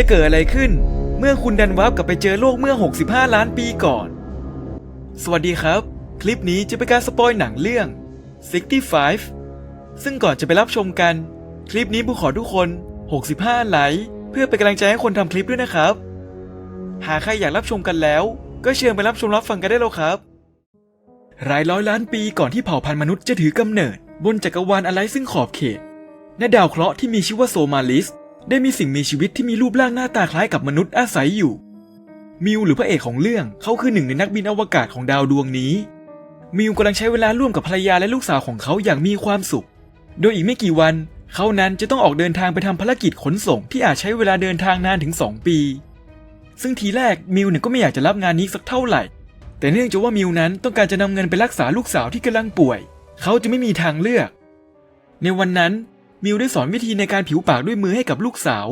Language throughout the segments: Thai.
จะเกิดอะไรขึ้น เมื่อคุณดันวาร์ปกลับไปเจอโลกเมื่อ 65 ล้านปีก่อน สวัสดีครับ คลิปนี้จะเป็นการสปอยหนังเรื่อง 65 ซึ่งก่อนจะไปรับชมกัน คลิปนี้ผมขอทุกคน 65 ไลค์เพื่อเป็นกำลังใจให้คนทำคลิปด้วยนะครับ หากใครอยากรับชมกันแล้ว ก็เชิญไปรับชมรับฟังกันได้แล้วครับ หลายร้อยล้านปีก่อนที่เผ่าพันธุ์มนุษย์จะถือกำเนิด บนจักรวาลอะไรซึ่งขอบเขตณดาวเคราะห์ที่มีชื่อว่าโซมาลิส ได้มีสิ่งมีชีวิตที่มีรูปร่างหน้าตาคล้ายกับมนุษย์อาศัยอยู่ มิวหรือพระเอกของเรื่องเขาคือหนึ่งในนักบินอวกาศของดาวดวงนี้ มิวกำลังใช้เวลาร่วมกับภรรยาและลูกสาวของเขาอย่างมีความสุข โดยอีกไม่กี่วัน เขานั้นจะต้องออกเดินทางไปทำภารกิจขนส่งที่อาจใช้เวลาเดินทางนานถึง 2 ปี ซึ่งทีแรกมิวเนี่ยก็ไม่อยากจะรับงานนี้สักเท่าไหร่ แต่เนื่องจากว่ามิวนั้นต้องการจะนำเงินไปรักษาลูกสาวที่กำลังป่วย เขาจะไม่มีทางเลือก ในวันนั้น มิวได้สอนวิธีในการผิวปากด้วยมือให้กับลูกสาว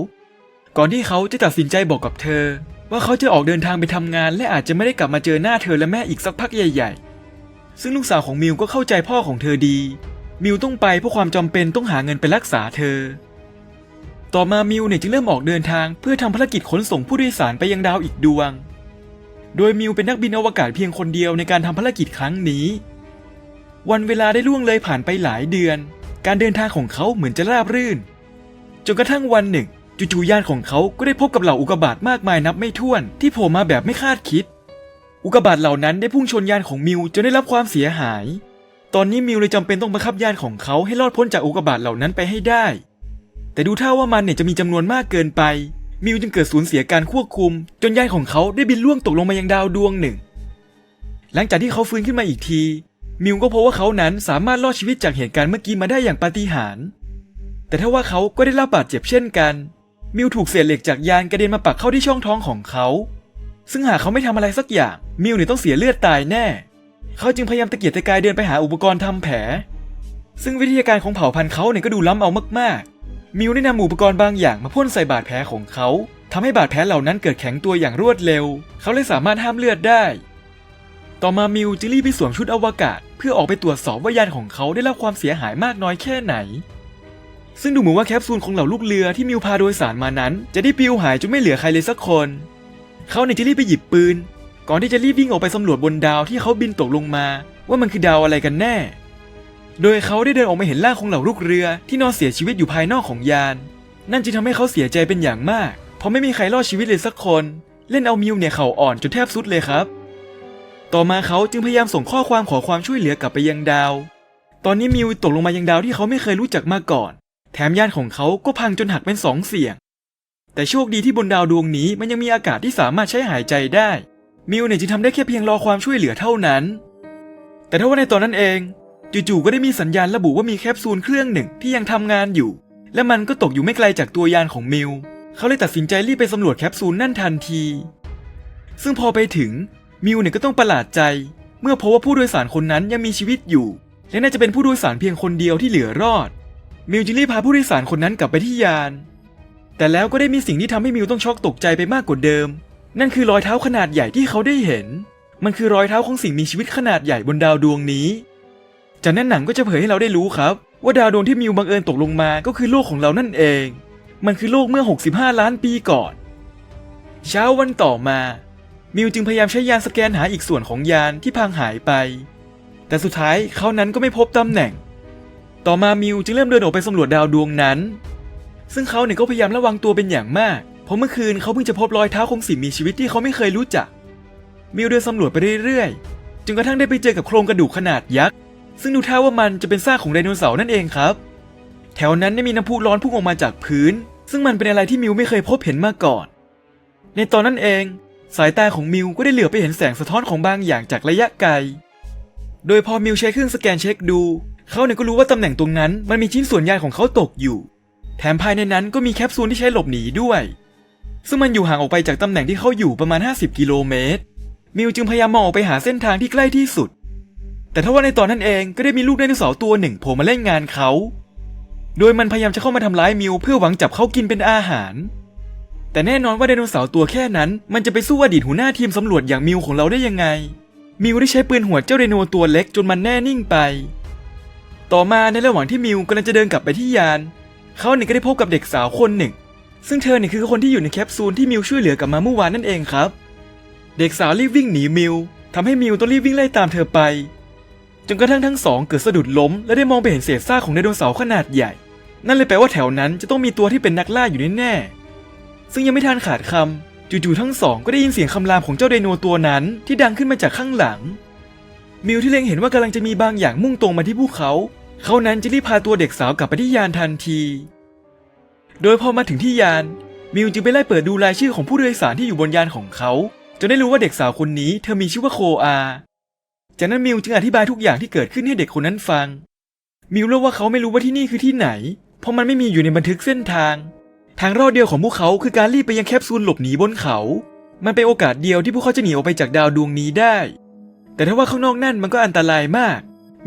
ก่อนที่เขาจะตัดสินใจบอกกับเธอ ว่าเขาจะออกเดินทางไปทำงาน และอาจจะไม่ได้กลับมาเจอหน้าเธอและแม่อีกสักพักใหญ่ๆ ซึ่งลูกสาวของมิวก็เข้าใจพ่อของเธอดี มิวต้องไปเพราะความจำเป็นต้องหาเงินไปรักษาเธอ ต่อมามิวเนี่ยจึงเริ่มออกเดินทางเพื่อทำภารกิจขนส่งผู้โดยสารไปยังดาวอีกดวง โดยมิวเป็นนักบินอวกาศเพียงคนเดียวในการทำภารกิจครั้งนี้ วันเวลาได้ล่วงเลยผ่านไปหลายเดือน การเดินทางของเขาเหมือนจะราบรื่น จนกระทั่งวันหนึ่ง จู่ๆยานของเขาก็ได้พบกับเหล่าอุกกาบาตมากมายนับไม่ถ้วนที่โผล่มาแบบไม่คาดคิด อุกกาบาตเหล่านั้นได้พุ่งชนยานของมิวจนได้รับความเสียหาย ตอนนี้มิวเลยจำเป็นต้องบังคับยานของเขาให้รอดพ้นจากอุกกาบาตเหล่านั้นไปให้ได้ แต่ดูท่าว่ามันเนี่ยจะมีจำนวนมากเกินไป มิวจึงเกิดสูญเสียการควบคุม จนยานของเขาได้บินล่วงตกลงมายังดาวดวงหนึ่ง หลังจากที่เขาฟื้นขึ้นมาอีกที มิวก็พบว่าเขานั้นสามารถรอดชีวิตจากเหตุการณ์เมื่อกี้มาได้อย่างปาฏิหาริย์แต่ถ้าว่าเขาก็ได้รับบาดเจ็บเช่นกัน มิวถูกเศษเหล็กจากยานกระเด็นมาปักเข้าที่ช่องท้องของเขา ซึ่งหากเขาไม่ทำอะไรสักอย่าง มิวเนี่ยต้องเสียเลือดตายแน่ เขาจึงพยายามตะเกียกตะกายเดินไปหาอุปกรณ์ทำแผล ซึ่งวิทยาการของเผ่าพันธุ์เขาเนี่ยก็ดูล้ำเอามากๆ มิวได้นำอุปกรณ์บางอย่างมาพ่นใส่บาดแผลของเขาทำให้บาดแผลเหล่านั้นเกิดแข็งตัวอย่างรวดเร็ว เขาเลยสามารถห้ามเลือดได้ ต่อมามิวจึงรีบไปสวมชุดอวกาศ เพื่อออกไปตรวจสอบว่ายานของเขาได้รับความเสียหายมากน้อยแค่ไหน ซึ่งดูเหมือนว่าแคปซูลของเหล่าลูกเรือที่มิวพาโดยสารมานั้น จะได้ปลิวหายจนไม่เหลือใครเลยสักคน เขาเนี่ยจะรีบไปหยิบปืน ก่อนที่จะรีบวิ่งออกไปสำรวจบนดาวที่เขาบินตกลงมา ว่ามันคือดาวอะไรกันแน่ โดยเขาได้เดินออกมาเห็นร่างของเหล่าลูกเรือที่นอนเสียชีวิตอยู่ภายนอกของยาน นั่นจึงทำให้เขาเสียใจเป็นอย่างมาก เพราะไม่มีใครรอดชีวิตเลยสักคน เล่นเอามิวเนี่ยเข่าอ่อนจนแทบสุดเลยครับ ต่อมาเขาจึงพยายามส่งข้อความขอความช่วยเหลือกลับไปยังดาว ตอนนี้มิวตกลงมายังดาวที่เขาไม่เคยรู้จักมาก่อน แถมยานของเขาก็พังจนหักเป็นสองเสียง แต่โชคดีที่บนดาวดวงนี้มันยังมีอากาศที่สามารถใช้หายใจได้ มิวเนี่ยจึงทำได้แค่เพียงรอความช่วยเหลือเท่านั้น แต่ถ้าว่าในตอนนั้นเองจู่ๆก็ได้มีสัญญาณระบุว่ามีแคปซูลเครื่องหนึ่งที่ยังทำงานอยู่ และมันก็ตกอยู่ไม่ไกลจากตัวยานของมิวเขาเลยตัดสินใจรีบไปสำรวจแคปซูลนั่นทันที ซึ่งพอไปถึง มิวเนี่ยก็ต้องประหลาดใจ เมื่อพบว่าผู้โดยสารคนนั้นยังมีชีวิตอยู่ และน่าจะเป็นผู้โดยสารเพียงคนเดียวที่เหลือรอด มิวจึงรีบพาผู้โดยสารคนนั้นกลับไปที่ยาน แต่แล้วก็ได้มีสิ่งที่ทำให้มิวต้องช็อกตกใจไปมากกว่าเดิม นั่นคือรอยเท้าขนาดใหญ่ที่เขาได้เห็น มันคือรอยเท้าของสิ่งมีชีวิตขนาดใหญ่บนดาวดวงนี้ จากนั้นหนังก็จะเผยให้เราได้รู้ครับ ว่าดาวดวงที่มิวบังเอิญตกลงมาก็คือโลกของเรานั่นเอง มันคือโลกเมื่อ 65 ล้านปีก่อน เช้าวันต่อมา มิวจึงพยายามใช้ยานสแกนหาอีกส่วนของยานที่พังหายไป แต่สุดท้ายเขานั้นก็ไม่พบตำแหน่ง ต่อมามิวจึงเริ่มเดินออกไปสำรวจดาวดวงนั้น ซึ่งเขาเนี่ยก็พยายามระวังตัวเป็นอย่างมาก เพราะเมื่อคืนเขาเพิ่งจะพบรอยเท้าของสิ่งมีชีวิตที่เขาไม่เคยรู้จัก มิวเดินสำรวจไปเรื่อยๆ จนกระทั่งได้ไปเจอกับโครงกระดูกขนาดยักษ์ ซึ่งดูท่าว่ามันจะเป็นซากของไดโนเสาร์นั่นเองครับ แถวนั้นได้มีน้ำพุร้อนพุ่งออกมาจากพื้น ซึ่งมันเป็นอะไรที่มิวไม่เคยพบเห็นมาก่อน ในตอนนั้นเอง สายตาของมิวก็ได้เหลือไปเห็นแสงสะท้อนของบางอย่างจากระยะไกล โดยพอมิวใช้เครื่องสแกนเช็คดู เขาเนี่ยก็รู้ว่าตำแหน่งตรงนั้นมันมีชิ้นส่วนยานของเขาตกอยู่ แถมภายในนั้นก็มีแคปซูลที่ใช้หลบหนีด้วย ซึ่งมันอยู่ห่างออกไปจากตำแหน่งที่เขาอยู่ประมาณ 50 กิโลเมตร มิวจึงพยายามมองออกไปหาเส้นทางที่ใกล้ที่สุด แต่ถ้าว่าในตอนนั้นเองก็ได้มีลูกไดโนเสาร์ตัวหนึ่งโผล่มาเล่นงานเขา โดยมันพยายามจะเข้ามาทำร้ายมิวเพื่อหวังจับเขากินเป็นอาหาร แต่แน่นอนว่าไดโนเสาร์ตัวแค่นั้น มันจะไปสู้อดีตหัวหน้าทีมสำรวจอย่างมิวของเราได้ยังไง มิวได้ใช้ปืนหัวเจ้าไดโนตัวเล็กจนมันแน่นิ่งไป ต่อมาในระหว่างที่มิวกำลังจะเดินกลับไปที่ยาน เขาเนี่ยก็ได้พบกับเด็กสาวคนหนึ่ง ซึ่งเธอเนี่ยคือคนที่อยู่ในแคปซูลที่มิวช่วยเหลือกลับมาเมื่อวานนั่นเองครับ เด็กสาวรีบวิ่งหนีมิวทำให้มิวต้องรีบวิ่งไล่ตามเธอไป จนกระทั่งทั้งสองเกิดสะดุดล้ม และได้มองไปเห็นเศษซากของไดโนเสาร์ขนาดใหญ่ นั่นเลยแปลว่าแถวนั้นจะต้องมีตัวที่เป็นนักล่าอยู่แน่ๆ ซึ่งยังไม่ทันขาดคำจู่ๆทั้งสองก็ได้ยินเสียงคำรามของเจ้าไดโนตัวนั้นที่ดังขึ้นมาจากข้างหลัง มิวที่เล็งเห็นว่ากำลังจะมีบางอย่างมุ่งตรงมาที่พวกเขา เขานั้นจะรีบพาตัวเด็กสาวกลับไปที่ยานทันที โดยพอมาถึงที่ยาน มิวจึงไปไล่เปิดดูรายชื่อของผู้โดยสารที่อยู่บนยานของเขาจนได้รู้ว่าเด็กสาวคนนี้เธอมีชื่อว่าโคอา จากนั้นมิวจึงอธิบายทุกอย่างที่เกิดขึ้นให้เด็กคนนั้นฟัง มิวเล่าว่าเขาไม่รู้ว่าที่นี่คือที่ไหน เพราะมันไม่มีอยู่ในบันทึกเส้นทาง ทางรอดเดียวของพวกเขาคือการรีบไปยังแคปซูลหลบหนีบนเขา มันเป็นโอกาสเดียวที่พวกเขาจะหนีออกไปจากดาวดวงนี้ได้ แต่ถ้าว่าข้างนอกนั่นมันก็อันตรายมาก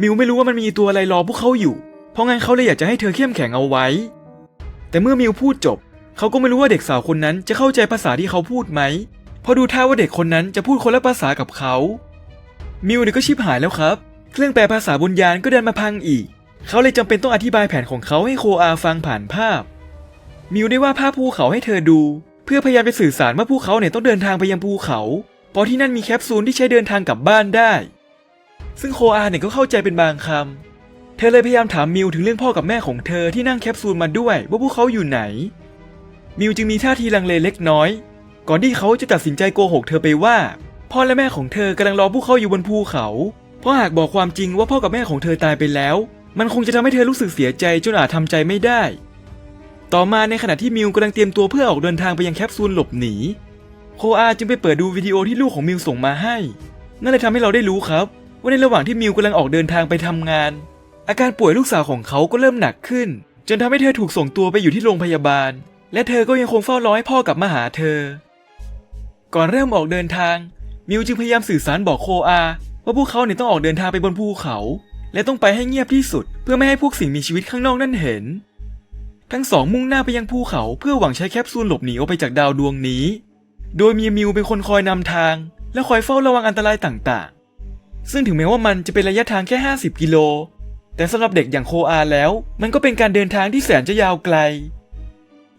มิวไม่รู้ว่ามันมีตัวอะไรรอพวกเขาอยู่ เพราะงั้นเขาเลยอยากจะให้เธอเข้มแข็งเอาไว้ แต่เมื่อมิวพูดจบ เขาก็ไม่รู้ว่าเด็กสาวคนนั้นจะเข้าใจภาษาที่เขาพูดไหม เพราะดูท่าว่าเด็กคนนั้นจะพูดคนละภาษากับเขา มิวเนี่ยก็ชิบหายแล้วครับ เครื่องแปลภาษาบนยานก็เดินมาพังอีก เขาเลยจำเป็นต้องอธิบายแผนของเขาให้โคอาฟังผ่านภาพ มิวได้ว่าดภาพภูเขาให้เธอดู เพื่อพยายามจะสื่อสารว่าภูเขาเนี่ยต้องเดินทางไปยังภูเขา เพราะที่นั่นมีแคปซูลที่ใช้เดินทางกลับบ้านได้ ซึ่งโคอาเนี่ยก็เข้าใจเป็นบางคำเธอเลยพยายามถามมิวถึงเรื่องพ่อกับแม่ของเธอที่นั่งแคปซูลมาด้วยว่าพวกเขาอยู่ไหน มิวจึงมีท่าทีลังเลเล็กน้อย ก่อนที่เขาจะตัดสินใจโกหกเธอไปว่า พ่อและแม่ของเธอกำลังรอพวกเขาอยู่บนภูเขา เพราะหากบอกความจริงว่าพ่อกับแม่ของเธอตายไปแล้ว มันคงจะทำให้เธอรู้สึกเสียใจจนอาจทำใจไม่ได้ ต่อมาในขณะที่มิวกำลังเตรียมตัวเพื่อออกเดินทางไปยังแคปซูลหลบหนี โคอาจึงไปเปิดดูวิดีโอที่ลูกของมิวส่งมาให้ นั่นเลยทำให้เราได้รู้ครับ ว่าในระหว่างที่มิวกำลังออกเดินทางไปทำงาน อาการป่วยลูกสาวของเขาก็เริ่มหนักขึ้น จนทำให้เธอถูกส่งตัวไปอยู่ที่โรงพยาบาล และเธอก็ยังคงเฝ้ารอให้พ่อกลับมาหาเธอ ก่อนเริ่มออกเดินทาง มิวจึงพยายามสื่อสารบอกโคอาว่าพวกเขาเนี่ยต้องออกเดินทางไปบนภูเขา และต้องไปให้เงียบที่สุด เพื่อไม่ให้พวกสิ่งมีชีวิตข้างนอกนั่นเห็น ทั้งสองมุ่งหน้าไปยังภูเขาเพื่อหวังใช้แคปซูลหลบหนีออกไปจากดาวดวงนี้ โดยมีมิวเป็นคนคอยนำทาง และคอยเฝ้าระวังอันตรายต่างๆ ซึ่งถึงแม้ว่ามันจะเป็นระยะทางแค่ 50 กิโล แต่สำหรับเด็กอย่างโคอาแล้ว มันก็เป็นการเดินทางที่แสนจะยาวไกล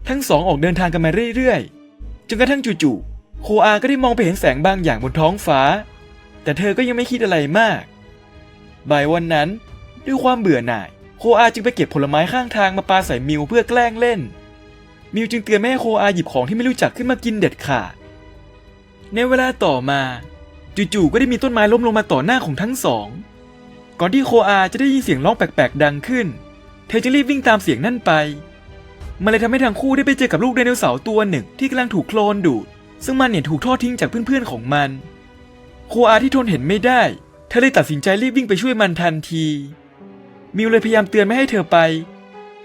ทั้งสองออกเดินทางกันมาเรื่อยๆ จนกระทั่งจู่ๆ โคอาก็ได้มองไปเห็นแสงบางอย่างบนท้องฟ้า แต่เธอก็ยังไม่คิดอะไรมาก บ่ายวันนั้นด้วยความเบื่อหน่าย โคอาจึงไปเก็บผลไม้ข้างทางมาปาใส่มิวเพื่อแกล้งเล่น มิวจึงเตือนแม่ให้โคอาหยิบของที่ไม่รู้จักขึ้นมากินเด็ดขาด ในเวลาต่อมาจู่ๆก็ได้มีต้นไม้ล้มลงมาต่อหน้าของทั้งสอง ก่อนที่โคอาจะได้ยินเสียงร้องแปลกๆ ดังขึ้น เธอจึงรีบวิ่งตามเสียงนั่นไป มันเลยทำให้ทั้งคู่ได้ไปเจอกับลูกไดโนเสาร์ตัวหนึ่งที่กำลังถูกโคลนดูด ซึ่งมันเนี่ยถูกทอดทิ้งจากเพื่อนๆของมัน โคอาที่ทนเห็นไม่ได้ เธอเลยตัดสินใจรีบวิ่งไปช่วยมันทันที มิวเลยพยายามเตือนไม่ให้เธอไป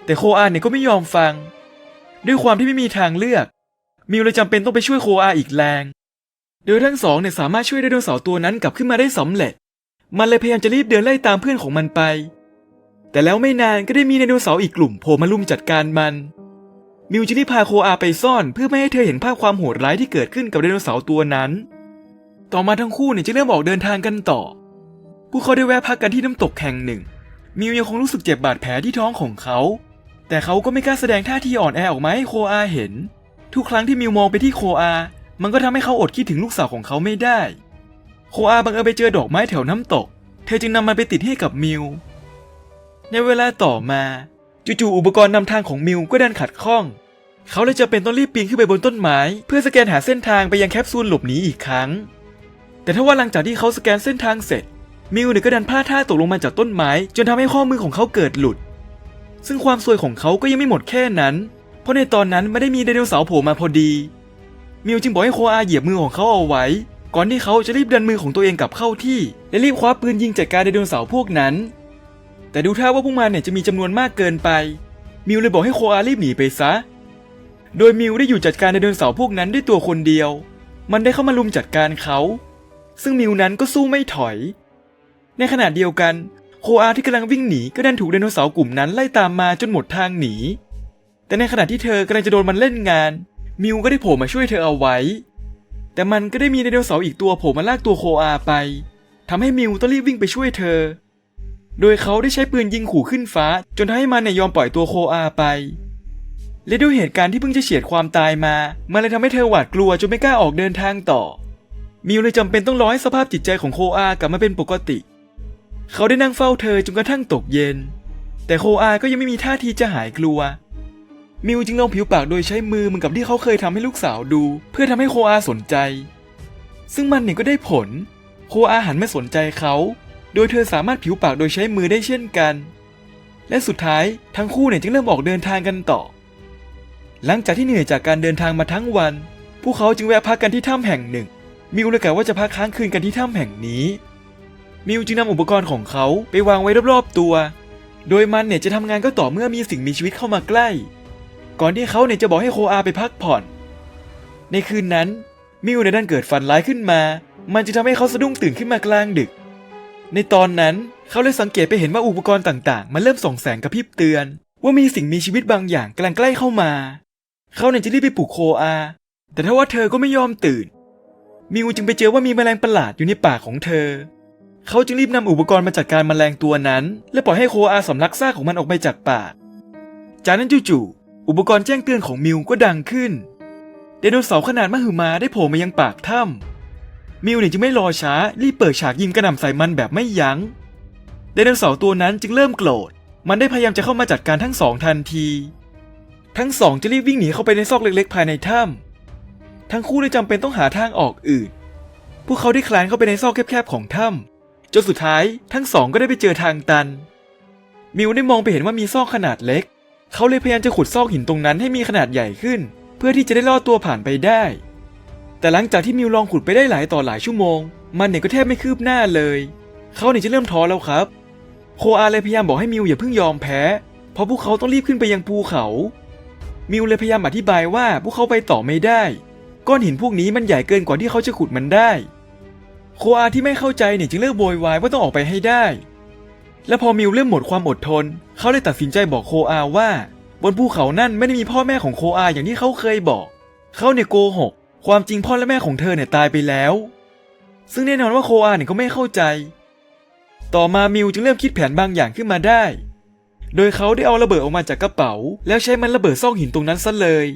แต่โคอาเนี่ยก็ไม่ยอมฟัง ด้วยความที่ไม่มีทางเลือก มิวเลยจำเป็นต้องไปช่วยโคอาอีกแรง โดยทั้งสองเนี่ยสามารถช่วยไดโนเสาร์ตัวนั้นกลับขึ้นมาได้สำเร็จ มันเลยพยายามจะรีบเดินไล่ตามเพื่อนของมันไป แต่แล้วไม่นานก็ได้มีไดโนเสาร์อีกกลุ่มโผล่มาลุมจัดการมัน มิวจึงได้พาโคอาไปซ่อนเพื่อไม่ให้เธอเห็นภาพความโหดร้ายที่เกิดขึ้นกับไดโนเสาร์ตัวนั้น ต่อมาทั้งคู่เนี่ยจะเริ่มออกเดินทางกันต่อ พวกเขาได้แวะพักกันที่น้ำตกแห่งหนึ่ง มิวยังคงรู้สึกเจ็บบาดแผลที่ท้องของเขา แต่เขาก็ไม่กล้าแสดงท่าทีอ่อนแอออกมาให้โคอาเห็น ทุกครั้งที่มิวมองไปที่โคอา มันก็ทำให้เขาอดคิดถึงลูกสาวของเขาไม่ได้ โคอาบังเอิญไปเจอดอกไม้แถวน้ำตก เธอจึงนำมันไปติดให้กับมิว ในเวลาต่อมา จู่ๆอุปกรณ์นำทางของมิวก็ดันขัดข้อง เขาเลยจะเป็นต้องรีบปีนขึ้นไปบนต้นไม้ เพื่อสแกนหาเส้นทางไปยังแคปซูลหลบหนีอีกครั้ง แต่ถ้าว่าหลังจากที่เขาสแกนเส้นทางเสร็จ มิวเนี่ยก็ดันพลาดท่าตกลงมาจากต้นไม้ จนทำให้ข้อมือของเขาเกิดหลุด ซึ่งความซวยของเขาก็ยังไม่หมดแค่นั้น เพราะในตอนนั้นไม่ได้มีไดโนเสาร์โผล่มาพอดี มิวจึงบอกให้โคอาเหยียบมือของเขาเอาไว้ ก่อนที่เขาจะรีบดันมือของตัวเองกลับเข้าที่ และรีบคว้าปืนยิงจัดการไดโนเสาร์พวกนั้น แต่ดูท่าว่าพวกมันเนี่ยจะมีจำนวนมากเกินไป มิวเลยบอกให้โคอารีบหนีไปซะ โดยมิวได้อยู่จัดการไดโนเสาร์พวกนั้นด้วยตัวคนเดียว มันได้เข้ามาลุมจัดการเขา ซึ่งมิวนั้นก็สู้ไม่ถอย ในขณะเดียวกัน โคอาที่กำลังวิ่งหนีก็ดันถูกไดโนเสาร์กลุ่มนั้นไล่ตามมาจนหมดทางหนี แต่ในขณะที่เธอกำลังจะโดนมันเล่นงาน มิวก็ได้โผล่มาช่วยเธอเอาไว้ แต่มันก็ได้มีไดโนเสาร์อีกตัวโผล่มาลากตัวโคอาไปทำให้มิวต้องรีบวิ่งไปช่วยเธอ โดยเขาได้ใช้ปืนยิงขู่ขึ้นฟ้า จนทำให้มันเนี่ยยอมปล่อยตัวโคอาไป และด้วยเหตุการณ์ที่เพิ่งจะเฉียดความตายมา มันเลยทำให้เธอหวาดกลัวจนไม่กล้าออกเดินทางต่อมิวเลยจำเป็นต้องรอให้สภาพจิตใจของโคอากลับมาเป็นปกติ เขาได้นั่งเฝ้าเธอจนกระทั่งตกเย็น แต่โคอาก็ยังไม่มีท่าทีจะหายกลัว มิวจึงลองผิวปากโดยใช้มือเหมือนกับที่เขาเคยทำให้ลูกสาวดู เพื่อทำให้โคอาสนใจ ซึ่งมันเนี่ยก็ได้ผล โคอาหันไม่สนใจเขา โดยเธอสามารถผิวปากโดยใช้มือได้เช่นกัน และสุดท้ายทั้งคู่เนี่ยจึงเริ่มออกเดินทางกันต่อ หลังจากที่เหนื่อยจากการเดินทางมาทั้งวัน พวกเขาจึงแวะพักกันที่ถ้ำแห่งหนึ่งมิวเลยกะว่าจะพักค้างคืนกันที่ถ้ำแห่งนี้ มิวจึงนำอุปกรณ์ของเขาไปวางไว้รอบๆตัว โดยมันเนี่ยจะทำงานก็ต่อเมื่อมีสิ่งมีชีวิตเข้ามาใกล้ ก่อนที่เขาเนี่ยจะบอกให้โคอาไปพักผ่อน ในคืนนั้น มิวในยดันเกิดฝันร้ายขึ้นมา มันจะทำให้เขาสะดุ้งตื่นขึ้นมากลางดึก ในตอนนั้นเขาเลยสังเกตไปเห็นว่าอุปกรณ์ต่างๆ มันเริ่มส่องแสงกระพริบเตือน ว่ามีสิ่งมีชีวิตบางอย่างกำลังใกล้เข้ามา เขาเนี่ยจะรีบไปปลุกโคอา แต่ถ้าว่าเธอก็ไม่ยอมตื่น มิวจึงไปเจอว่ามีแมลงประหลาดอยู่ในปากของเธอ เขาจึงรีบนำอุปกรณ์มาจัดการแมลงตัวนั้น และปล่อยให้โคอาสำลักซากของมันออกไปจากปาก จากนั้นจู่ๆอุปกรณ์แจ้งเตือนของมิวก็ดังขึ้นไดโนเสาร์ขนาดมหึมาได้โผล่มายังปากถ้ำมิวเนี่ยจึงไม่รอช้ารีบเปิดฉากยิงกระหน่ำใส่มันแบบไม่ยัง้งไดโนเสาร์ตัวนั้นจึงเริ่มโกรธ มันได้พยายามจะเข้ามาจัดการทั้งสองทันที ทั้งสองจะรีบวิ่งหนีเข้าไปในซอกเล็กๆ ภายในถ้ำทั้งคู่เลยจำเป็นต้องหาทางออกอื่น พวกเขาได้คลานเข้าไปในซอกแคบๆของถ้ำ จนสุดท้ายทั้งสองก็ได้ไปเจอทางตัน มิวได้มองไปเห็นว่ามีซอกขนาดเล็ก เขาเลยพยายามจะขุดซอกหินตรงนั้นให้มีขนาดใหญ่ขึ้น เพื่อที่จะได้ลอดตัวผ่านไปได้ แต่หลังจากที่มิวลองขุดไปได้หลายต่อหลายชั่วโมง มันเนี่ยก็แทบไม่คืบหน้าเลย เขาเนี่ยจะเริ่มท้อแล้วครับ โคอาเลยพยายามบอกให้มิวอย่าเพิ่งยอมแพ้ เพราะพวกเขาต้องรีบขึ้นไปยังภูเขา มิวเลยพยายามอธิบายว่าพวกเขาไปต่อไม่ได้ ก้อนหินพวกนี้มันใหญ่เกินกว่าที่เขาจะขุดมันได้ โคอาที่ไม่เข้าใจเนี่ยจึงเลิกโวยวายว่าต้องออกไปให้ได้ และพอมิวเริ่มหมดความอดทน เขาเลยตัดสินใจบอกโคอาว่า บนภูเขานั่นไม่ได้มีพ่อแม่ของโคอาอย่างที่เขาเคยบอก เขาเนี่ยโกหก ความจริงพ่อและแม่ของเธอเนี่ยตายไปแล้ว ซึ่งแน่นอนว่าโคอาเนี่ยก็ไม่เข้าใจ ต่อมามิวจึงเริ่มคิดแผนบางอย่างขึ้นมาได้ โดยเขาได้เอาระเบิดออกมาจากกระเป๋า แล้วใช้มันระเบิดซอกหินตรงนั้นซะเลย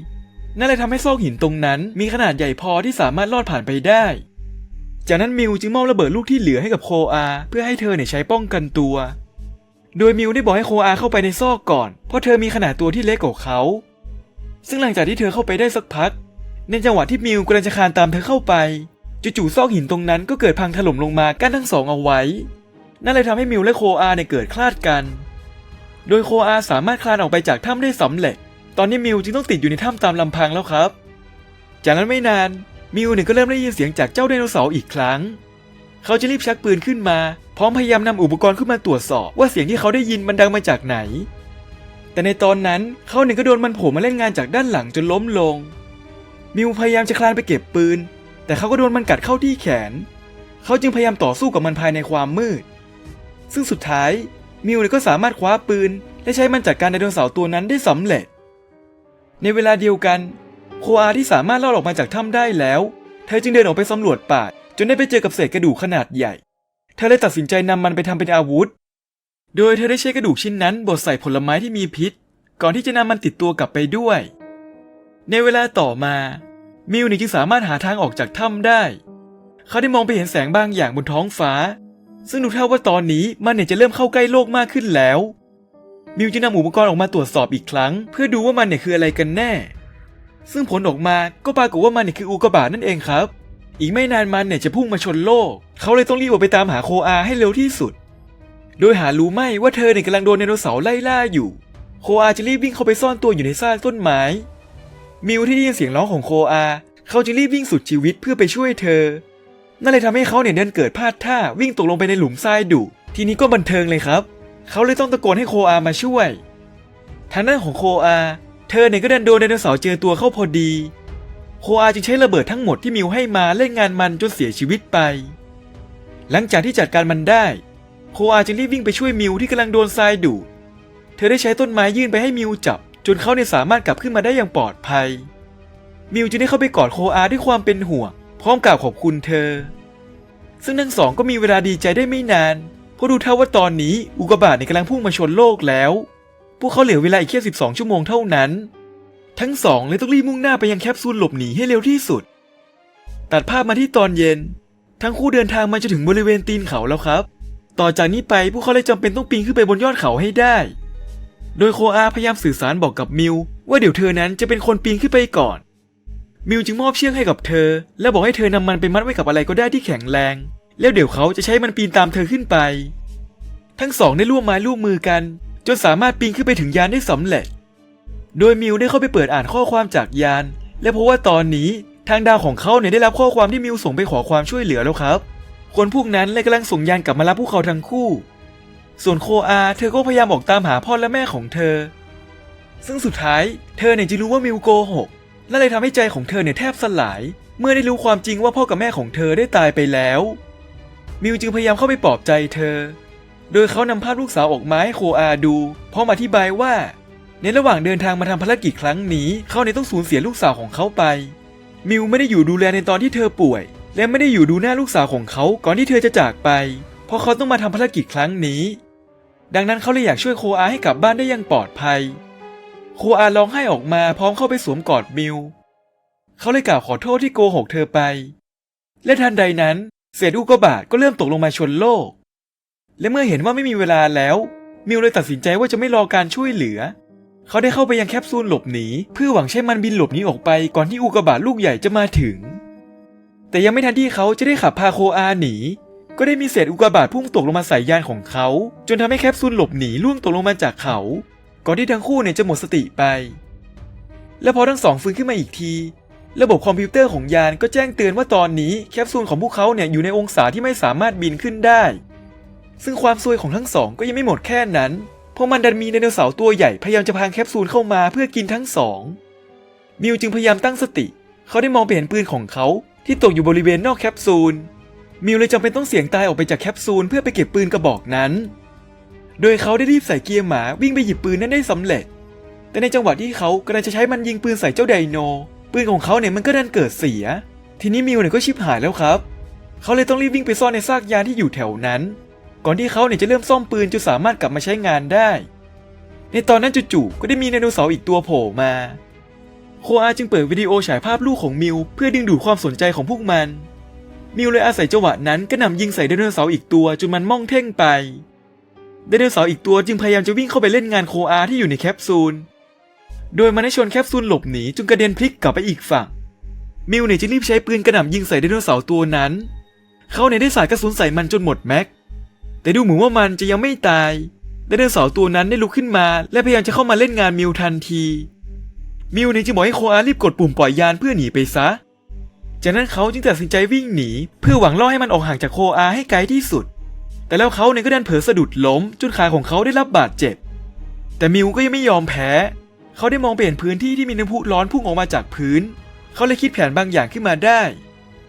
นั่นเลยทำให้ซอกหินตรงนั้นมีขนาดใหญ่พอที่สามารถลอดผ่านไปได้ จากนั้นมิวจึงมอบระเบิดลูกที่เหลือให้กับโคอาเพื่อให้เธอเนี่ยใช้ป้องกันตัว โดยมิวได้บอกให้โคอาเข้าไปในซอกก่อน เพราะเธอมีขนาดตัวที่เล็กกว่าเขา ซึ่งหลังจากที่เธอเข้าไปได้สักพัก ในจังหวะที่มิวกำลังจะคานตามเธอเข้าไปจู่ๆซอกหินตรงนั้นก็เกิดพังถล่มลงมากั้นทั้งสองเอาไว้ นั่นเลยทำให้มิวและโคอาเนี่ยเกิดคลาดกัน โดยโคอาสามารถคลานออกไปจากถ้ำได้สำเร็จ ตอนนี้มิวจึงต้องติดอยู่ในถ้ำตามลำพังแล้วครับ จากนั้นไม่นาน มิวเนี่ยก็เริ่มได้ยินเสียงจากเจ้าไดโนเสาร์อีกครั้ง เขาจะรีบชักปืนขึ้นมา พร้อมพยายามนำอุปกรณ์ขึ้นมาตรวจสอบว่าเสียงที่เขาได้ยินมันดังมาจากไหน แต่ในตอนนั้นเขาเนี่ยก็โดนมันโผล่มาเล่นงานจากด้านหลังจนล้มลง มิวพยายามจะคลานไปเก็บปืน แต่เขาก็โดนมันกัดเข้าที่แขน เขาจึงพยายามต่อสู้กับมันภายในความมืด ซึ่งสุดท้ายมิวเนี่ยก็สามารถคว้าปืน และใช้มันจัดการไดโนเสาร์ตัวนั้นได้สำเร็จ ในเวลาเดียวกัน โคอาที่สามารถลอดออกมาจากถ้ำได้แล้ว เธอจึงเดินออกไปสำรวจป่า จนได้ไปเจอกับเศษกระดูกขนาดใหญ่ เธอเลยตัดสินใจนำมันไปทำเป็นอาวุธ โดยเธอได้ใช้กระดูกชิ้นนั้นบดใส่ผลไม้ที่มีพิษ ก่อนที่จะนำมันติดตัวกลับไปด้วย ในเวลาต่อมา มิวนี่จึงสามารถหาทางออกจากถ้ำได้ เขาได้มองไปเห็นแสงบางอย่างบนท้องฟ้า ซึ่งดูเท่าว่าตอนนี้มันเนี่ยจะเริ่มเข้าใกล้โลกมากขึ้นแล้วมิวจึงนำอุปกรณ์ออกมาตรวจสอบอีกครั้ง เพื่อดูว่ามันเนี่ยคืออะไรกันแน่ ซึ่งผลออกมาก็ปรากฏว่ามันเนี่ยคืออุกกาบาตนั่นเองครับ อีกไม่นานมันเนี่ยจะพุ่งมาชนโลก เขาเลยต้องรีบออกไปตามหาโคอาให้เร็วที่สุด โดยหารู้ไม่ว่าเธอเนี่ยกำลังโดนไดโนเสาร์ไล่ล่าอยู่ โคอาจะรีบวิ่งเข้าไปซ่อนตัวอยู่ในซากต้นไม้ มิวที่ได้ยินเสียงร้องของโคอา เขาจึงรีบวิ่งสุดชีวิตเพื่อไปช่วยเธอ นั่นเลยทำให้เขาเนี่ยเดินเกิดพลาดท่าวิ่งตกลงไปในหลุมทรายดุทีนี้ก็บันเทิงเลยครับ เขาเลยต้องตะโกนให้โคอามาช่วยทางด้านของโคอา เธอเนี่ยก็ดันโดนไดโนเสาร์เจอตัวเข้าพอดี โคอาจึงใช้ระเบิดทั้งหมดที่มิวให้มาเล่นงานมันจนเสียชีวิตไป หลังจากที่จัดการมันได้ โคอาจึงรีบวิ่งไปช่วยมิวที่กำลังโดนทรายดูดเธอได้ใช้ต้นไม้ยื่นไปให้มิวจับ จนเขาเนี่ยสามารถกลับขึ้นมาได้อย่างปลอดภัย มิวจึงได้เข้าไปกอดโคอาด้วยความเป็นห่วงพร้อมกล่าวขอบคุณเธอ ซึ่งทั้งสองก็มีเวลาดีใจได้ไม่นานเพราะดูเท่าว่าตอนนี้อุกกาบาตเนี่ยกำลังพุ่งมาชนโลกแล้ว พวกเขาเหลือเวลาอีกแค่ 12 ชั่วโมงเท่านั้น ทั้งสองเลยต้องรีบมุ่งหน้าไปยังแคปซูลหลบหนีให้เร็วที่สุด ตัดภาพมาที่ตอนเย็น ทั้งคู่เดินทางมาจนถึงบริเวณตีนเขาแล้วครับ ต่อจากนี้ไปพวกเขาเลยจำเป็นต้องปีนขึ้นไปบนยอดเขาให้ได้ โดยโคอาพยายามสื่อสารบอกกับมิวว่าเดี๋ยวเธอนั้นจะเป็นคนปีนขึ้นไปก่อน มิวจึงมอบเชือกให้กับเธอ และบอกให้เธอนำมันไปมัดไว้กับอะไรก็ได้ที่แข็งแรง แล้วเดี๋ยวเขาจะใช้มันปีนตามเธอขึ้นไป ทั้งสองได้ร่วมไม้ร่วมมือกัน จนสามารถปีนขึ้นไปถึงยานได้สำเร็จ โดยมิวได้เข้าไปเปิดอ่านข้อความจากยาน และพบว่าตอนนี้ทางดาวของเขาเนี่ยได้รับข้อความที่มิวส่งไปขอความช่วยเหลือแล้วครับ คนพวกนั้นเลยกำลังส่งยานกลับมารับพวกเขาทั้งคู่ ส่วนโคอาเธอก็พยายามออกตามหาพ่อและแม่ของเธอ ซึ่งสุดท้ายเธอเนี่ยจะรู้ว่ามิวโกหกและเลยทำให้ใจของเธอเนี่ยแทบสลาย เมื่อได้รู้ความจริงว่าพ่อกับแม่ของเธอได้ตายไปแล้ว มิวจึงพยายามเข้าไปปลอบใจเธอ โดยเขานำภาพลูกสาวออกมาให้โคอาดูพร้อมอธิบายว่า ในระหว่างเดินทางมาทำภารกิจครั้งนี้เขาเนี่ยต้องสูญเสียลูกสาวของเขาไป มิวไม่ได้อยู่ดูแลในตอนที่เธอป่วย และไม่ได้อยู่ดูหน้าลูกสาวของเขาก่อนที่เธอจะจากไป เพราะเขาต้องมาทำภารกิจครั้งนี้ ดังนั้นเขาเลยอยากช่วยโคอาให้กลับบ้านได้อย่างปลอดภัย โคอาร้องไห้ออกมาพร้อมเข้าไปสวมกอดมิวเขาเลยกล่าวขอโทษที่โกหกเธอไป และทันใดนั้น เศษอุกกาบาตก็เริ่มตกลงมาชนโลก และเมื่อเห็นว่าไม่มีเวลาแล้ว มิวเลยตัดสินใจว่าจะไม่รอการช่วยเหลือ เขาได้เข้าไปยังแคปซูลหลบหนีเพื่อหวังใช้มันบินหลบหนีออกไปก่อนที่อุกกาบาตลูกใหญ่จะมาถึง แต่ยังไม่ทันที่เขาจะได้ขับพาโคอาหนี ก็ได้มีเศษอุกกาบาตพุ่งตกลงมาใส่ยานของเขา จนทำให้แคปซูลหลบหนีล่วงตกลงมาจากเขา ก่อนที่ทั้งคู่เนี่ยจะหมดสติไป และพอทั้งสองฟื้นขึ้นมาอีกทีระบบคอมพิวเตอร์ของยานก็แจ้งเตือนว่าตอนนี้แคปซูลของพวกเขาเนี่ยอยู่ในองศาที่ไม่สามารถบินขึ้นได้ ซึ่งความซวยของทั้งสองก็ยังไม่หมดแค่นั้น เพราะมันดันมีไดโนเสาร์ตัวใหญ่พยายามจะพางแคปซูลเข้ามาเพื่อกินทั้งสอง มิวจึงพยายามตั้งสติ เขาได้มองไปเห็นปืนของเขาที่ตกอยู่บริเวณนอกแคปซูล มิวเลยจำเป็นต้องเสี่ยงตายออกไปจากแคปซูลเพื่อไปเก็บปืนกระบอกนั้น โดยเขาได้รีบใส่เกียร์หมาวิ่งไปหยิบปืนนั้นได้สำเร็จ แต่ในจังหวะที่เขากำลังจะใช้มันยิงปืนใส่เจ้าไดโน ปืนของเขาเนี่ยมันก็ดันเกิดเสีย ทีนี้มิวเนี่ยก็ชิบหายแล้วครับ เขาเลยต้องรีบวิ่งไปซ่อนในซากยานที่อยู่แถวนั้น ก่อนที่เขาเนี่ยจะเริ่มซ่อมปืนจนสามารถกลับมาใช้งานได้ ในตอนนั้นจู่ๆก็ได้มีไดโนเสาร์อีกตัวโผล่มา โคอาจึงเปิดวิดีโอฉายภาพลูกของมิว เพื่อดึงดูดความสนใจของพวกมัน มิวเลยอาศัยจังหวะนั้นก็นำยิงใส่ไดโนเสาร์อีกตัวจนมันม่องเท่งไปไดโนเสาร์อีกตัวจึงพยายามจะวิ่งเข้าไปเล่นงานโคอาที่อยู่ในแคปซูล โดยมันได้ชนแคปซูลหลบหนีจนกระเด็นพลิกกลับไปอีกฝั่ง มิวเนี่ยจึงรีบใช้ปืนกระหน่ำยิงใส่ไดโนเสาร์ตัวนั้น เขาเนี่ยได้สาดกระสุนใส่มันจนหมดแม็ก แต่ดูเหมือนว่ามันจะยังไม่ตายไดโนเสาร์ตัวนั้นได้ลุกขึ้นมา และพยายามจะเข้ามาเล่นงานมิวทันที มิวเนี่ยจึงบอกให้โคอารีบกดปุ่มปล่อยยานเพื่อหนีไปซะ จากนั้นเขาจึงตัดสินใจวิ่งหนี เพื่อหวังล่อให้มันออกห่างจากโคอาให้ไกลที่สุด แต่แล้วเขาเนี่ยก็ดันเผลอสะดุดล้มจนขาของเขาได้รับบาดเจ็บ แต่มิวก็ยังไม่ยอมแพ้ เขาได้มองไปเห็นพื้นที่ที่มีน้ำพุร้อนพุ่งออกมาจากพื้น เขาเลยคิดแผนบางอย่างขึ้นมาได้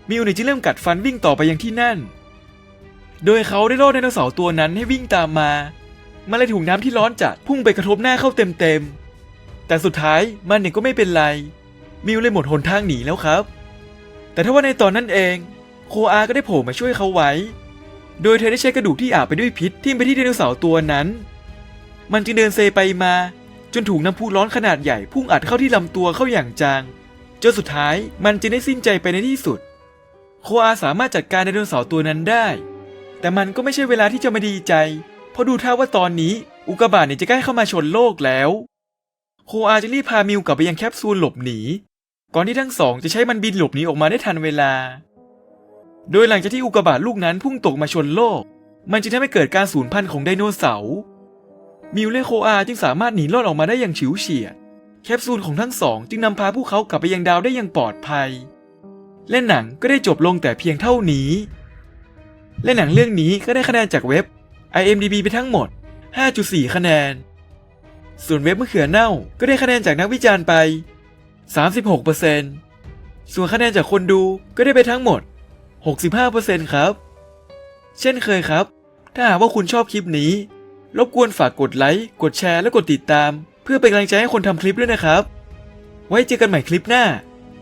มิวเนี่ยจึงเริ่มกัดฟันวิ่งต่อไปยังที่นั่น โดยเขาได้ล่อไดโนเสาร์ตัวนั้นให้วิ่งตามมา มันเลยถูกน้ำที่ร้อนจัดพุ่งไปกระทบหน้าเข้าเต็มๆ แต่สุดท้ายมันเนี่ยก็ไม่เป็นไร มิวเลยหมดหนทางหนีแล้วครับ แต่ถ้าว่าในตอนนั้นเอง โคอาก็ได้โผล่มาช่วยเขาไว้ โดยเธอได้ใช้กระดูกที่อาบไปด้วยพิษทิ่มไปที่ไดโนเสาร์ตัวนั้น มันจึงเดินเซไปมา จนถูกน้ำพุร้อนขนาดใหญ่พุ่งอัดเข้าที่ลำตัวเข้าอย่างจัง จนสุดท้ายมันจึงได้สิ้นใจไปในที่สุด โคอาสามารถจัดการไดโนเสาร์ตัวนั้นได้ แต่มันก็ไม่ใช่เวลาที่จะมาดีใจ เพราะดูท่าว่าตอนนี้ อุกกาบาตเนี่ยจะใกล้เข้ามาชนโลกแล้ว โคอาจะรีบพามิวกลับไปยังแคปซูลหลบหนี ก่อนที่ทั้งสองจะใช้มันบินหลบหนีออกมาได้ทันเวลา โดยหลังจากที่อุกกาบาตลูกนั้นพุ่งตกมาชนโลก มันจึงทำให้เกิดการสูญพันธุ์ของไดโนเสาร์มิวและโคอาจึงสามารถหนีรอดออกมาได้อย่างฉิวเฉียด แคปซูลของทั้งสอง จึงนำพาพวกเขากลับไปยังดาวได้อย่างปลอดภัย และหนังก็ได้จบลงแต่เพียงเท่านี้ และหนังเรื่องนี้ก็ได้คะแนนจากเว็บ IMDb ไปทั้งหมด 5.4 คะแนน ส่วนเว็บมะเขือเน่าก็ได้คะแนนจากนักวิจารณ์ไป 36%ส่วนคะแนนจากคนดูก็ได้ไปทั้งหมด 65%ครับ เช่นเคยครับ ถ้าหากว่าคุณชอบคลิปนี้ รบกวนฝากกดไลค์ กดแชร์ และกดติดตาม เพื่อเป็นกำลังใจให้คนทำคลิปด้วยนะครับ ไว้เจอกันใหม่คลิปหน้า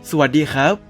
สวัสดีครับ